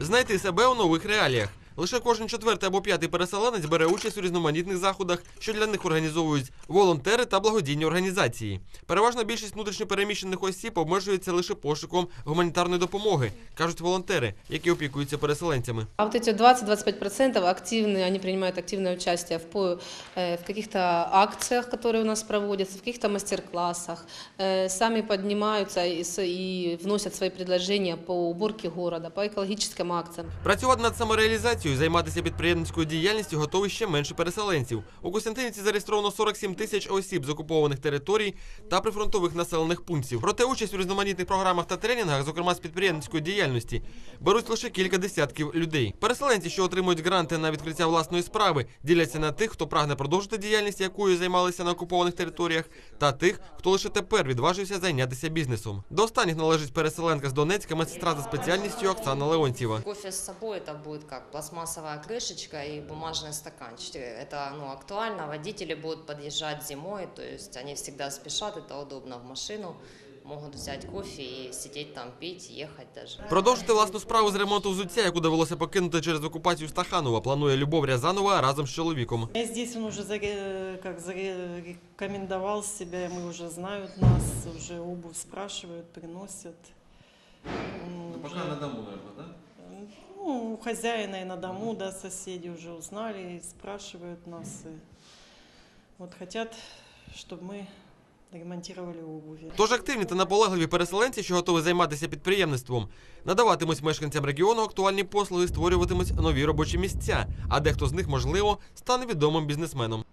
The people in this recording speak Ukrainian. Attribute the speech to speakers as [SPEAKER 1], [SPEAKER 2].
[SPEAKER 1] Знайти себе у нових реаліях. Лише кожен четвертий або п'ятий переселенець бере участь у різноманітних заходах, що для них організовують волонтери та благодійні організації. Переважна більшість внутрішньопереміщених осіб обмежується лише пошуком гуманітарної допомоги, кажуть волонтери, які опікуються переселенцями.
[SPEAKER 2] А вот эти 20-25% активные, они принимают активное участие в, по- э, в каких-то акциях, которые у нас проводятся, в каких-то мастер-классах, э, сами поднимаются и, с- и вносят свои предложения по уборке города, по экологическим акциям.
[SPEAKER 1] Працювати над самореалізацією, займатися підприємницькою діяльністю готові ще менше переселенців. У Костянтинівці зареєстровано 47 тисяч осіб з окупованих територій та прифронтових населених пунктів. Проте участь у різноманітних програмах та тренінгах, зокрема з підприємницької діяльності, беруть лише кілька десятків людей. Переселенці, що отримують гранти на відкриття власної справи, діляться на тих, хто прагне продовжити діяльність, якою займалися на окупованих територіях, та тих, хто лише тепер відважився зайнятися бізнесом. До останніх належить переселенка з Донецька, медсестра за спеціальністю Оксана Леонтьєва.
[SPEAKER 3] Кофе с собой это будет как пластмассовая крышечка и бумажный стаканчик. Это ну, актуально. Водители будут подъезжать зимой, то есть они всегда спешат, это удобно в машину. Могут взять кофе и сидеть там, пить, ехать даже.
[SPEAKER 1] Продовжити власну справу з ремонту взуття, яку довелося покинути через окупацію Стаханова, планує Любов Рязанова разом з чоловіком.
[SPEAKER 4] Я Здесь он уже заре- как зарекомендовал себя, мы уже знают нас, уже обувь спрашивают, приносят. Хозяина и на дому, да, соседи уже узнали и спрашивают нас. И вот хотят, чтобы мы ремонтировали обуви.
[SPEAKER 1] Тож активні та наполегливі переселенці, що готові займатися підприємництвом, надаватимуть мешканцям регіону актуальні послуги, створюватимуть нові робочі місця, а дехто з них, можливо, стане відомим бізнесменом.